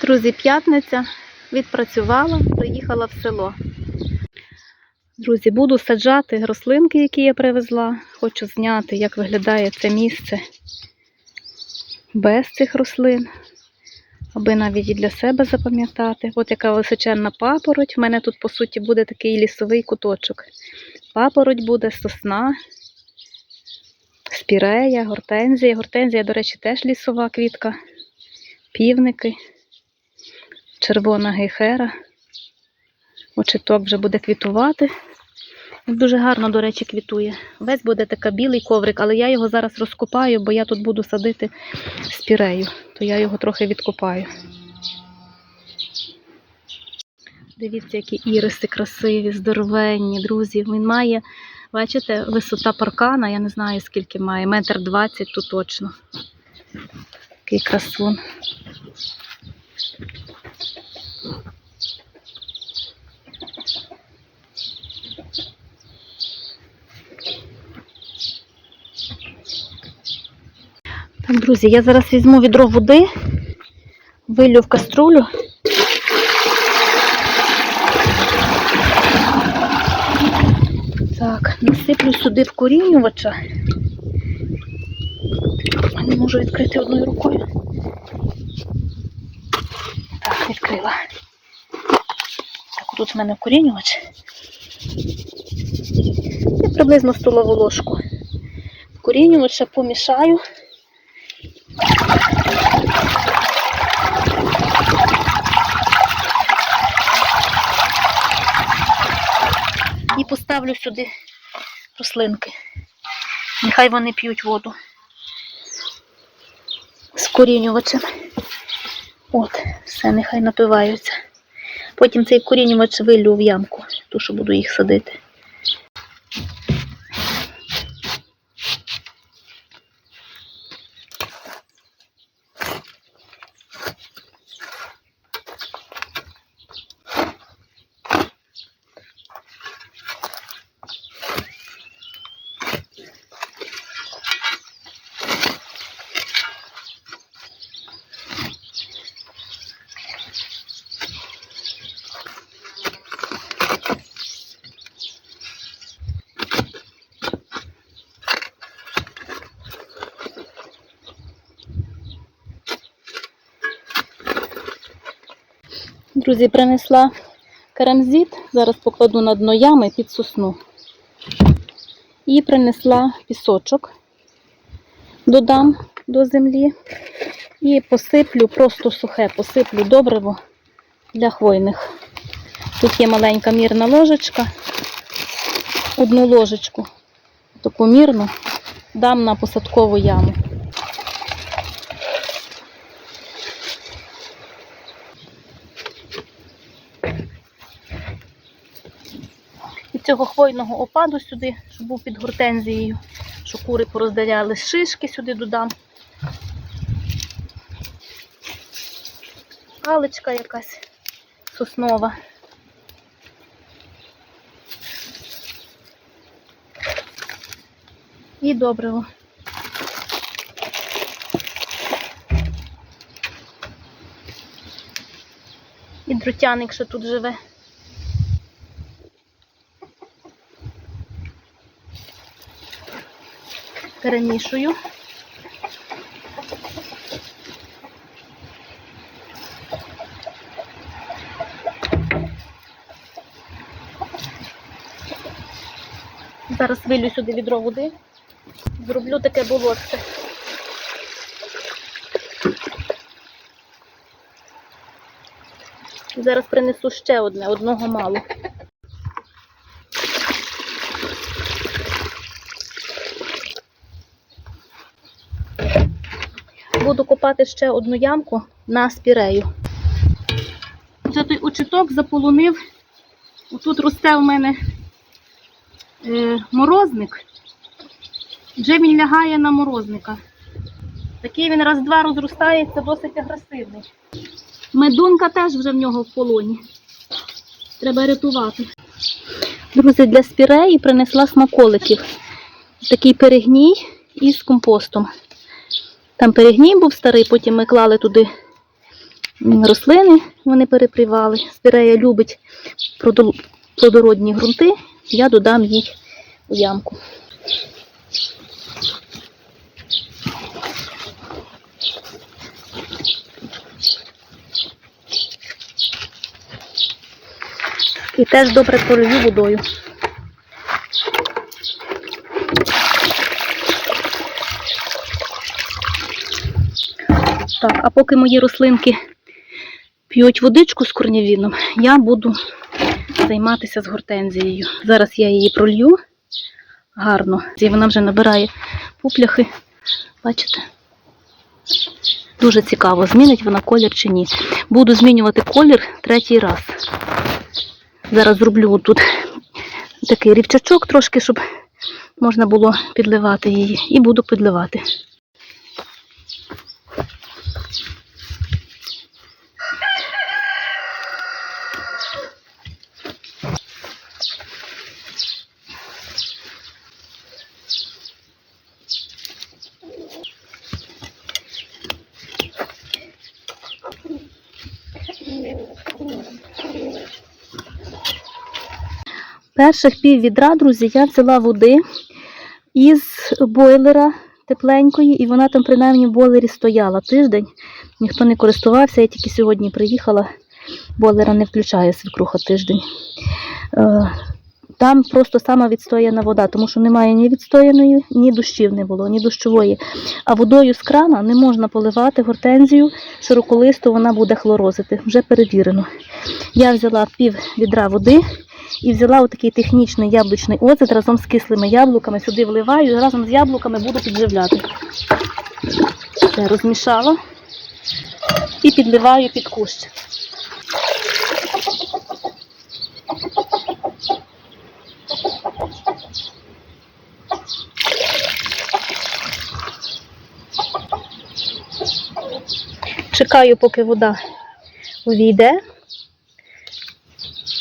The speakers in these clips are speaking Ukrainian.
Друзі, п'ятниця відпрацювала, приїхала в село. Друзі, буду саджати рослинки, які я привезла. Хочу зняти, як виглядає це місце без цих рослин, аби навіть і для себе запам'ятати. От яка височенна папороть. У мене тут, по суті, буде такий лісовий куточок. Папороть буде, сосна, спірея, гортензія. Гортензія, до речі, теж лісова квітка, півники, червона гейхера. Очіток вже буде квітувати. Дуже гарно, до речі, квітує. Весь буде така білий коврик, але я його зараз розкопаю, бо я тут буду садити спірею, то я його трохи відкопаю. Дивіться, які іриси красиві, здоровенні, друзі. Він має, бачите, висота паркана, я не знаю скільки має, метр двадцять тут точно. Такий красун. Друзі, я зараз візьму відро води, вилю в каструлю. Так, насиплю сюди вкорінювача. Не можу відкрити одною рукою. Так, відкрила. Так, тут в мене вкорінювач. І приблизно столову ложку. Вкорінювача помішаю. І поставлю сюди рослинки. Нехай вони п'ють воду з корінювачем. От, все, нехай напиваються. Потім цей корінювач вилю в ямку, ту, що буду їх садити. Друзі, принесла карамзит, зараз покладу на дно ями під сосну. І принесла пісочок, додам до землі і посиплю, просто сухе, посиплю добриво для хвойних. Тут є маленька мірна ложечка, одну ложечку, таку мірну, дам на посадкову яму. Цього хвойного опаду сюди, щоб був під гортензією, що кури пороздаляли шишки сюди додам. Паличка якась соснова. І добриво. І друтяник, що тут живе. Перемішую. Зараз вилю сюди відро води, зроблю таке болотце. Зараз принесу ще одне, одного мало. буду копати ще одну ямку на спірею. Вже той очіток заполонив. Тут росте в мене е, морозник. Вже він лягає на морозника. Такий він раз-два розростається, досить агресивний. Медунка теж вже в нього в полоні. Треба рятувати. Друзі, для спіреї принесла смаколиків. Такий перегній із компостом. Там перегній був старий, потім ми клали туди рослини, вони перепрівали. Спірея любить плодородні ґрунти, я додам їй у ямку. І теж добре пролью водою. Так, а поки мої рослинки п'ють водичку з корнєвіном, я буду займатися з гортензією. Зараз я її пролью гарно. І вона вже набирає пупляхи. Бачите? Дуже цікаво, змінить вона колір чи ні. Буду змінювати колір третій раз. Зараз зроблю тут такий рівчачок трошки, щоб можна було підливати її. І буду підливати. Перших пів відра, друзі, я взяла води із бойлера тепленької, і вона там принаймні в бойлері стояла тиждень. Ніхто не користувався, я тільки сьогодні приїхала, бойлера не включає свекруха тиждень. Е, Там просто сама відстояна вода, тому що немає ні відстояної, ні дощів не було, ні дощової. А водою з крана не можна поливати гортензію широколисту, вона буде хлорозити. Вже перевірено. Я взяла пів відра води і взяла отакий технічний яблучний оцет разом з кислими яблуками. Сюди вливаю і разом з яблуками буду підживляти. Все, розмішала і підливаю під кущ. Чекаю, поки вода увійде,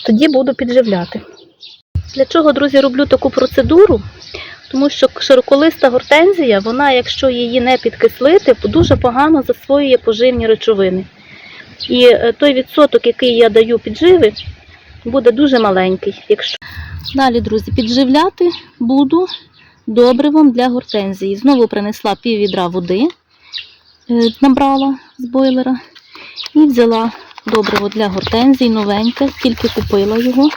тоді буду підживляти. Для чого, друзі, роблю таку процедуру? Тому що широколиста гортензія, вона, якщо її не підкислити, дуже погано засвоює поживні речовини. І е, той відсоток, який я даю підживи, буде дуже маленький. Якщо... Далі, друзі, підживляти буду добривом для гортензії. Знову принесла пів відра води, е, набрала з бойлера і взяла добриво для гортензії, новеньке, тільки купила його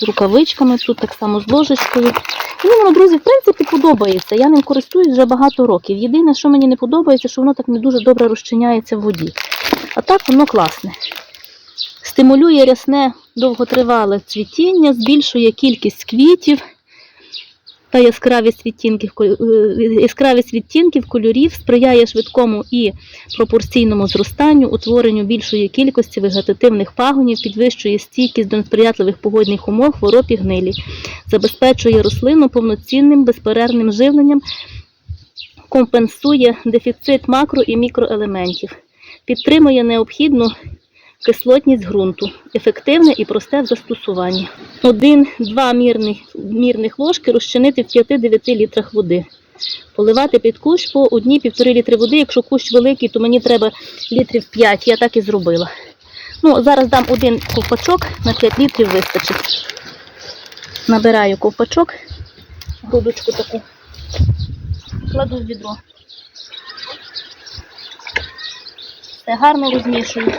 з рукавичками, тут так само з ложечкою. Мені воно, друзі, в принципі, подобається. Я ним користуюсь вже багато років. Єдине, що мені не подобається, що воно так не дуже добре розчиняється в воді. А так воно класне. Стимулює рясне довготривале цвітіння, збільшує кількість квітів та яскравість відтінків, е, яскравість відтінків, кольорів, сприяє швидкому і пропорційному зростанню, утворенню більшої кількості вегетативних пагонів, підвищує стійкість до несприятливих погодних умов, хвороб і гнилі, забезпечує рослину повноцінним безперервним живленням, компенсує дефіцит макро і мікроелементів, підтримує необхідну кислотність ґрунту, ефективне і просте в застосуванні. Один-два мірних, мірних ложки розчинити в 5-9 літрах води. Поливати під кущ по одній-півтори літри води. Якщо кущ великий, то мені треба літрів 5. Я так і зробила. Ну, зараз дам один ковпачок на 5 літрів вистачить. Набираю ковпачок, грудочку таку, кладу в відро. Все гарно розмішую.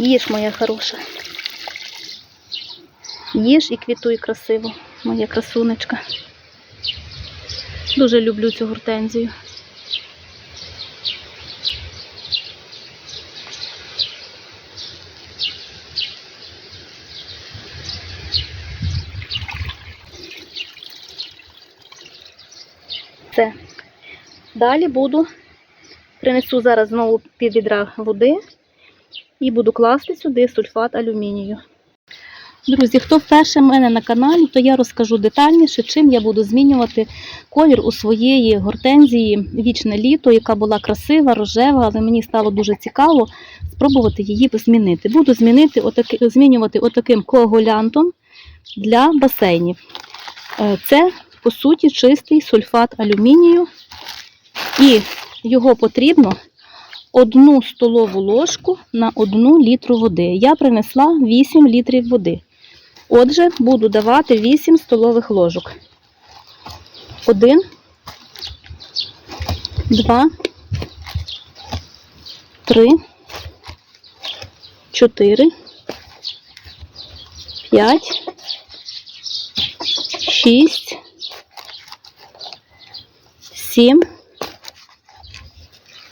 Їж, моя хороша. Їж і квітуй красиво, моя красунечка. Дуже люблю цю гортензію. Все. Далі буду, принесу зараз знову пів відра води і буду класти сюди сульфат алюмінію. Друзі, хто вперше в мене на каналі, то я розкажу детальніше, чим я буду змінювати колір у своєї гортензії вічне літо, яка була красива, рожева, але мені стало дуже цікаво спробувати її змінити. Буду змінити отаки, змінювати отаким коагулянтом для басейнів. Е, Це, по суті, чистий сульфат алюмінію, і його потрібно одну столову ложку на одну літру води. Я принесла 8 літрів води. Отже, буду давати 8 столових ложок. Один, два, три, чотири, п'ять, шість, сім,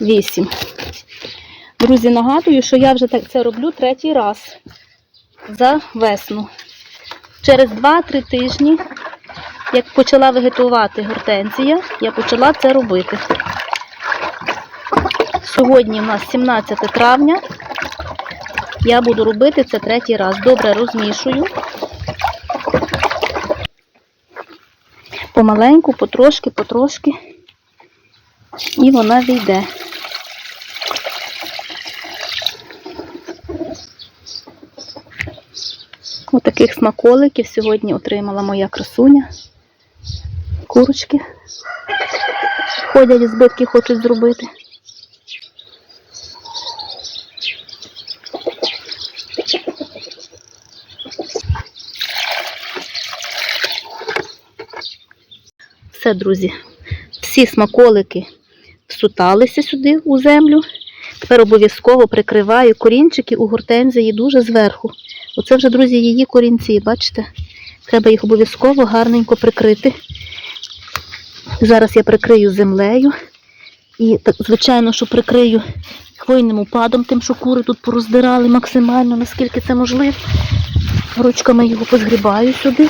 вісім. Друзі, нагадую, що я вже так це роблю третій раз за весну. Через 2-3 тижні, як почала вегетувати гортензія, я почала це робити. Сьогодні у нас 17 травня. Я буду робити це третій раз. Добре розмішую. Помаленьку, потрошки, потрошки. І вона війде. Отаких смаколиків сьогодні отримала моя красуня. Курочки ходять, збитки хочуть зробити. Все, друзі, всі смаколики всуталися сюди у землю. Тепер обов'язково прикриваю корінчики у гортензії дуже зверху. Оце вже, друзі, її корінці, бачите? Треба їх обов'язково гарненько прикрити. Зараз я прикрию землею. І, так, звичайно, що прикрию хвойним упадом, тим, що кури тут пороздирали максимально, наскільки це можливо. Ручками його позгрібаю сюди.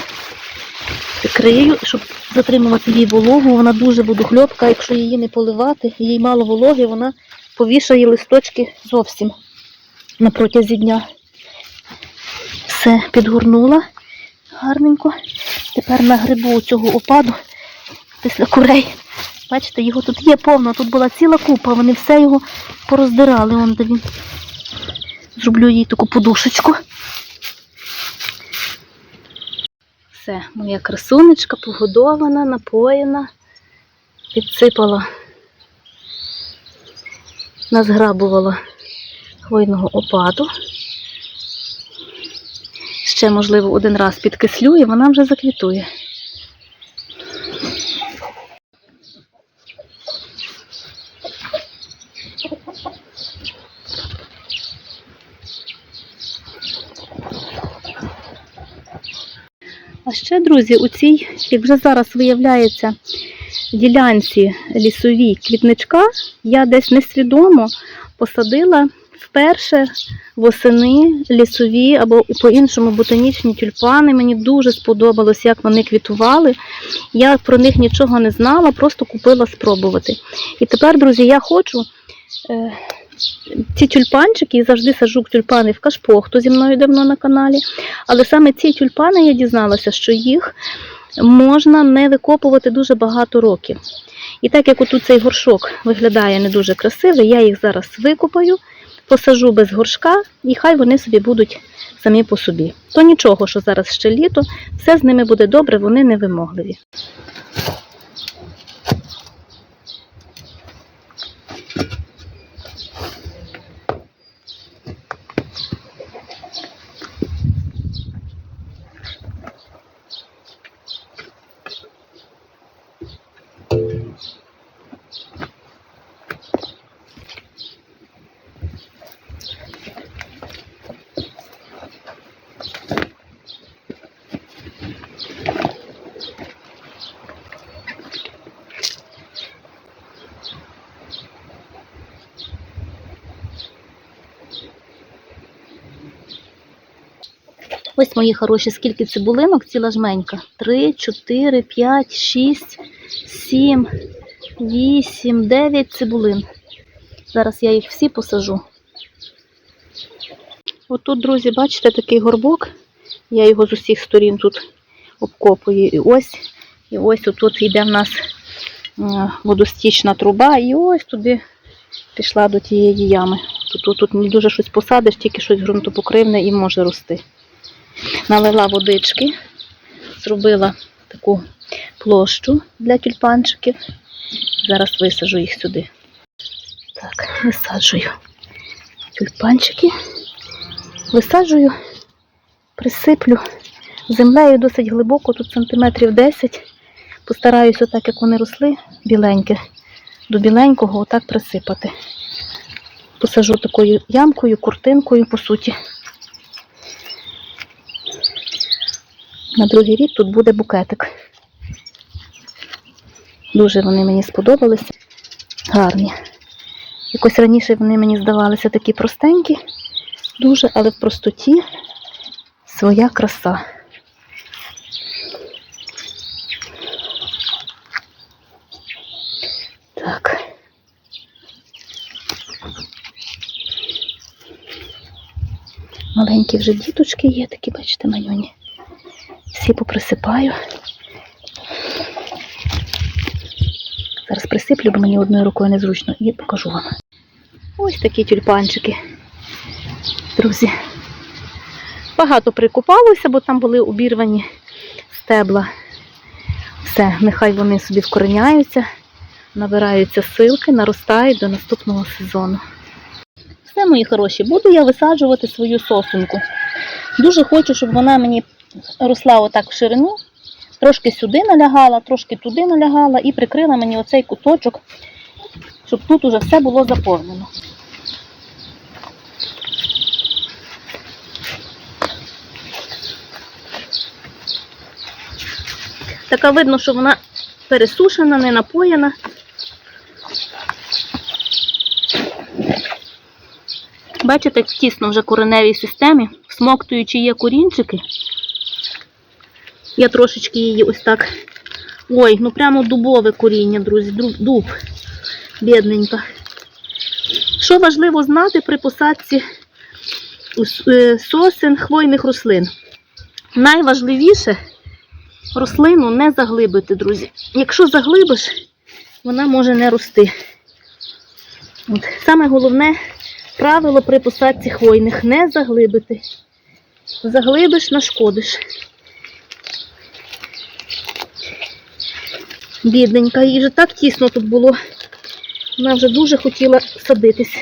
Прикрию, щоб затримувати її вологу. Вона дуже буде хльопка, якщо її не поливати, їй мало вологи, вона повішає листочки зовсім на протязі дня. Все, підгорнула гарненько. Тепер нагрибу цього опаду після курей. Бачите, його тут є повно, тут була ціла купа, вони все його пороздирали. Вон де він. Зроблю їй таку подушечку. Все, моя красунечка погодована, напоєна, підсипала, назграбувала хвойного опаду. Ще, можливо, один раз підкислю і вона вже заквітує. А ще, друзі, у цій, як вже зараз виявляється, ділянці лісовій квітничка, я десь несвідомо посадила вперше восени лісові або по-іншому ботанічні тюльпани. Мені дуже сподобалось, як вони квітували. Я про них нічого не знала, просто купила спробувати. І тепер, друзі, я хочу. е, Ці тюльпанчики, і завжди саджу тюльпани в кашпо, хто зі мною давно на каналі. Але саме ці тюльпани я дізналася, що їх можна не викопувати дуже багато років. І так як отут цей горшок виглядає не дуже красивий, я їх зараз викопаю, посажу без горшка, і хай вони собі будуть самі по собі. То нічого, що зараз ще літо, все з ними буде добре, вони не вимогливі. Ось мої хороші, скільки цибулинок, ціла жменька. Три, чотири, п'ять, шість, сім, вісім, дев'ять цибулин. Зараз я їх всі посажу. Отут, друзі, бачите, такий горбок. Я його з усіх сторін тут обкопую. І ось, і ось тут йде в нас е, водостічна труба, і ось туди пішла до тієї ями. Тут, тут, тут не дуже щось посадиш, тільки щось ґрунтопокривне і може рости. Налила водички, зробила таку площу для тюльпанчиків. Зараз висажу їх сюди. Так, висаджую тюльпанчики. Висаджую, присиплю землею досить глибоко, тут сантиметрів 10. Постараюся, так як вони росли, біленьке, до біленького отак присипати. Посажу такою ямкою, куртинкою, по суті. На другий рік тут буде букетик. Дуже вони мені сподобалися. Гарні. Якось раніше вони мені здавалися такі простенькі, дуже, але в простоті своя краса. Так. Маленькі вже діточки є, такі, бачите, майоні. Всі поприсипаю. Зараз присиплю, бо мені одною рукою незручно, і покажу вам. Ось такі тюльпанчики. Друзі. Багато прикупалося, бо там були обірвані стебла. Все, нехай вони собі вкореняються, набираються силки, наростають до наступного сезону. Все, мої хороші, буду я висаджувати свою сосунку. Дуже хочу, щоб вона мені росла отак в ширину, трошки сюди налягала, трошки туди налягала і прикрила мені оцей куточок, щоб тут уже все було заповнено. Така видно, що вона пересушена, не напоєна. Бачите, тісно вже кореневій системі, всмоктуючи є корінчики. Я трошечки її ось так. Ой, ну прямо дубове коріння, друзі, дуб, бідненька. Що важливо знати при посадці е, сосен хвойних рослин? Найважливіше рослину не заглибити, друзі. Якщо заглибиш, вона може не рости. От. Саме головне правило при посадці хвойних не заглибити. Заглибиш, нашкодиш. Бідненька, їй вже так тісно тут було. Вона вже дуже хотіла садитись.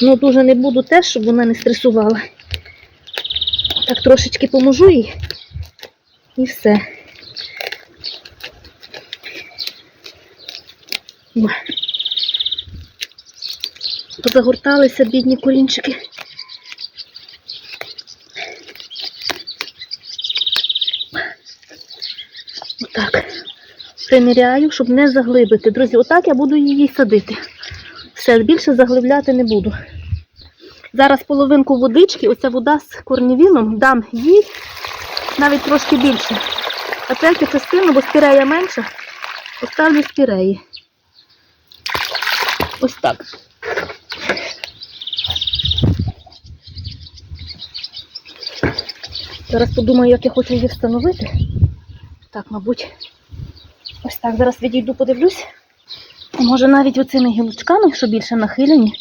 Ну, дуже не буду теж, щоб вона не стресувала. Так трошечки поможу їй. І все. Позагорталися бідні корінчики. Отак. Приміряю, щоб не заглибити. Друзі, отак я буду її садити. Все, більше заглибляти не буду. Зараз половинку водички, оця вода з корнівіном, дам їй навіть трошки більше. А третю частину, бо спірея менша, поставлю спіреї. Ось так. Зараз подумаю, як я хочу її встановити. Так, мабуть, ось так. Зараз відійду, подивлюсь. Може навіть оцими гілочками, що більше нахилені,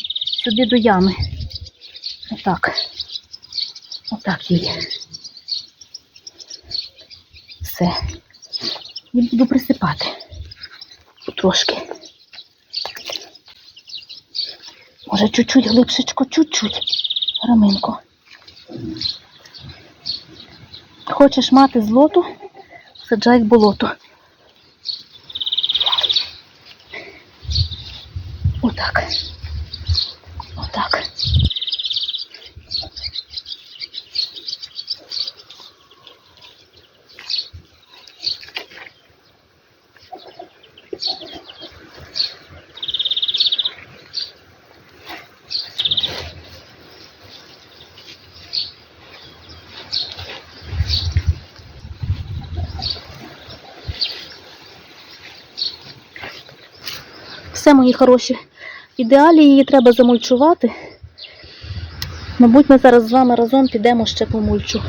сюди до ями. Отак. Отак її. Все. І буду присипати. Потрошки. Може, чуть-чуть глибшечко, чуть-чуть. Раминко. Хочеш мати злоту, саджай в болото. Отак. Мої хороші. Ідеалі її треба замульчувати. Мабуть, ми зараз з вами разом підемо ще по мульчу.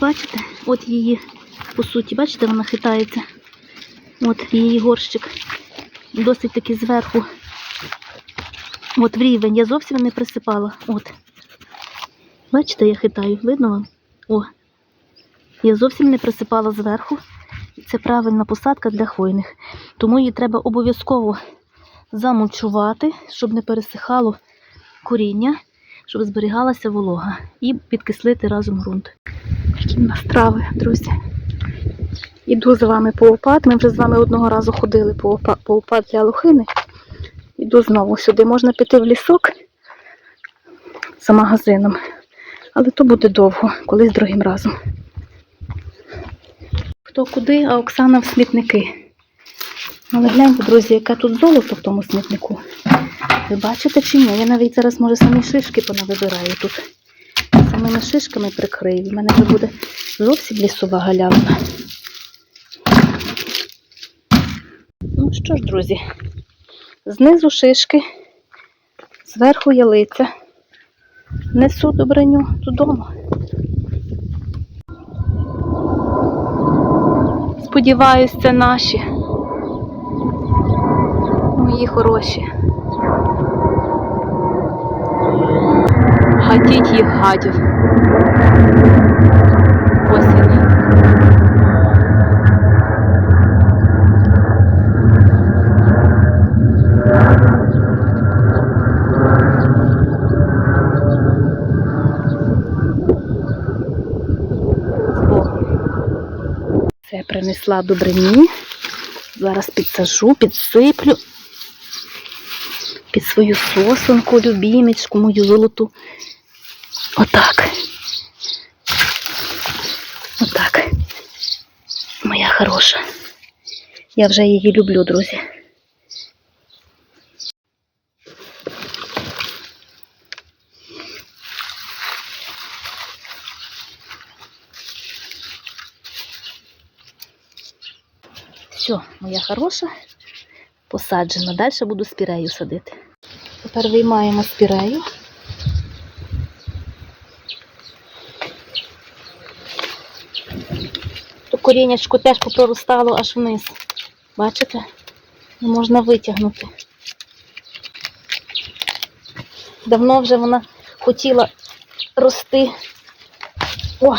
Бачите, от її, по суті, бачите, вона хитається. От її горщик. Досить таки зверху. От в рівень. Я зовсім не присипала. От. Бачите, я хитаю. Видно вам? О. Я зовсім не присипала зверху. Це правильна посадка для хвойних. Тому її треба обов'язково замульчувати, щоб не пересихало коріння, щоб зберігалася волога. І підкислити разом ґрунт. Які в нас трави, друзі. Іду за вами по опад. Ми вже з вами одного разу ходили по опад, по опад для лохини. Іду знову сюди. Можна піти в лісок за магазином. Але то буде довго, колись другим разом. Хто куди, а Оксана в смітники. Але гляньте, друзі, яке тут золото в тому смітнику. Ви бачите чи ні? Я навіть зараз, може, самі шишки понавибираю тут. Самими шишками прикрию. У мене вже буде зовсім лісова галявина. Ну що ж, друзі, знизу шишки, зверху ялиця. Несу добриню додому. Сподіваюсь, це наші. Мої хороші. Гатіть їх гадів. Ось принесла добрині. Зараз підсажу, підсиплю під свою сосонку, любімечку, мою золоту. Отак. Отак. Моя хороша. Я вже її люблю, друзі. Все, моя хороша, посаджена. Далі буду спірею садити. Тепер виймаємо спірею. То коріннячко теж попроростало аж вниз. Бачите? Не можна витягнути. Давно вже вона хотіла рости. О!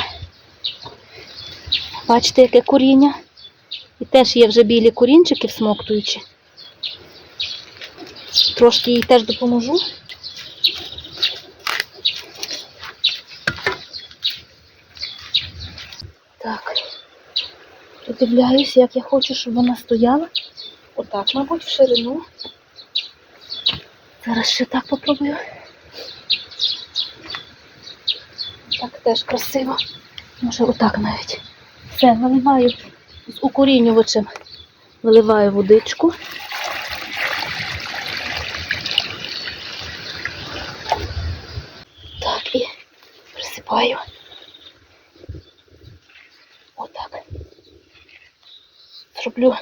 Бачите, яке коріння? І теж є вже білі корінчики всмоктуючі. Трошки їй теж допоможу. Так. Придивляюсь, як я хочу, щоб вона стояла. Отак, мабуть, в ширину. Зараз ще так попробую. Так теж красиво. Може, отак навіть. Все, виливаю з укорінювачем. Виливаю водичку. Так, і присипаю. Отак. Зроблю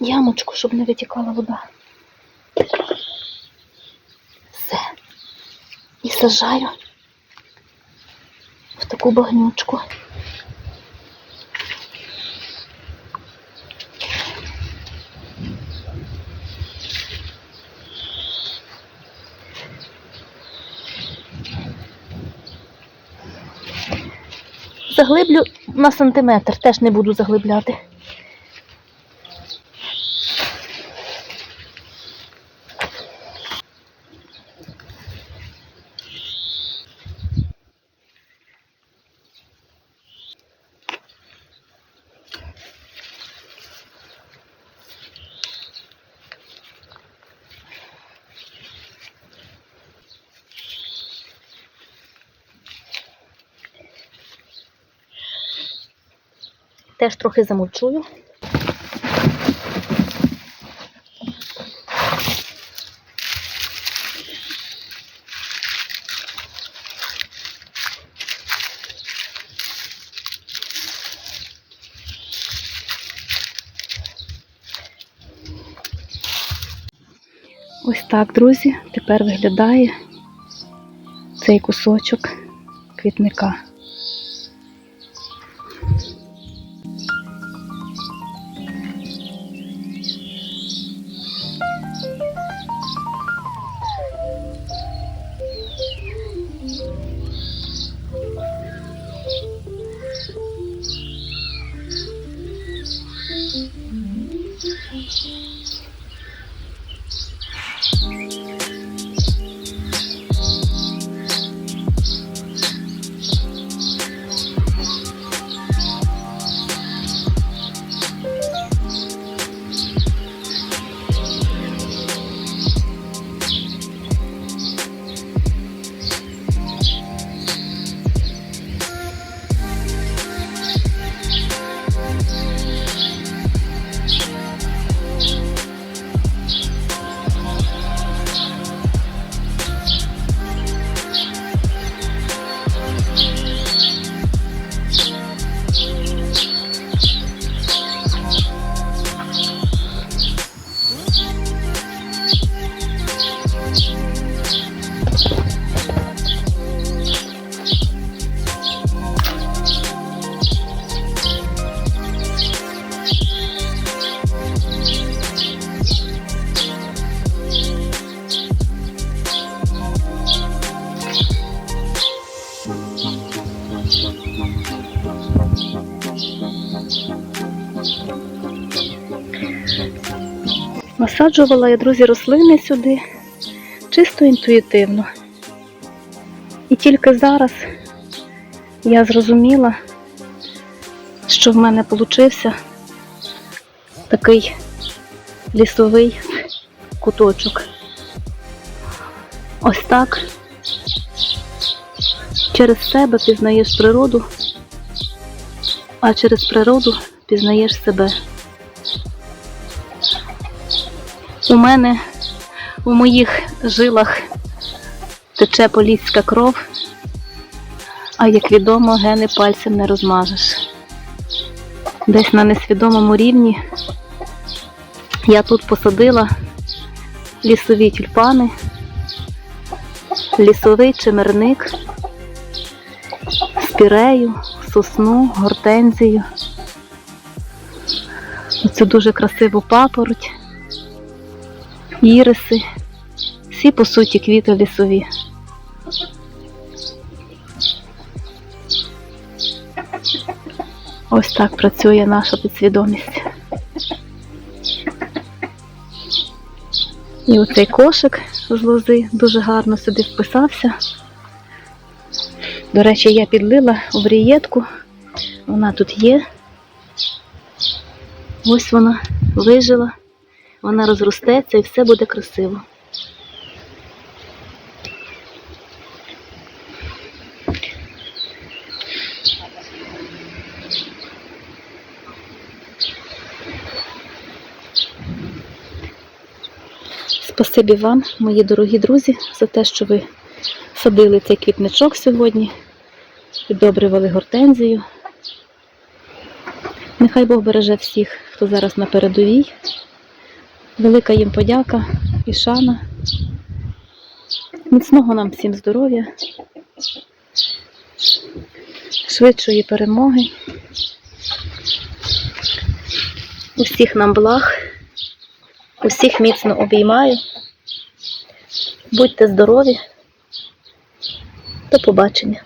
ямочку, щоб не витікала вода. Все. І сажаю в таку багнючку. Заглиблю на сантиметр, теж не буду заглибляти. Теж трохи замульчую. Ось так, друзі, тепер виглядає цей кусочок квітника. Насаджувала я, друзі, рослини сюди чисто інтуїтивно. І тільки зараз я зрозуміла, що в мене получився такий лісовий куточок. Ось так через себе пізнаєш природу, а через природу пізнаєш себе. У мене у моїх жилах тече поліська кров, а як відомо, гени пальцем не розмажеш. Десь на несвідомому рівні я тут посадила лісові тюльпани, лісовий чимерник, спірею, сосну, гортензію. Оцю дуже красиву папороть іриси, всі по суті квіти лісові. Ось так працює наша підсвідомість. І оцей кошик з лози дуже гарно сюди вписався. До речі, я підлила в рієтку. Вона тут є. Ось вона вижила вона розростеться і все буде красиво. Спасибі вам, мої дорогі друзі, за те, що ви садили цей квітничок сьогодні, підобрювали гортензію. Нехай Бог береже всіх, хто зараз на передовій. Велика їм подяка і шана. Міцного нам всім здоров'я, швидшої перемоги. Усіх нам благ, усіх міцно обіймаю. Будьте здорові. До побачення.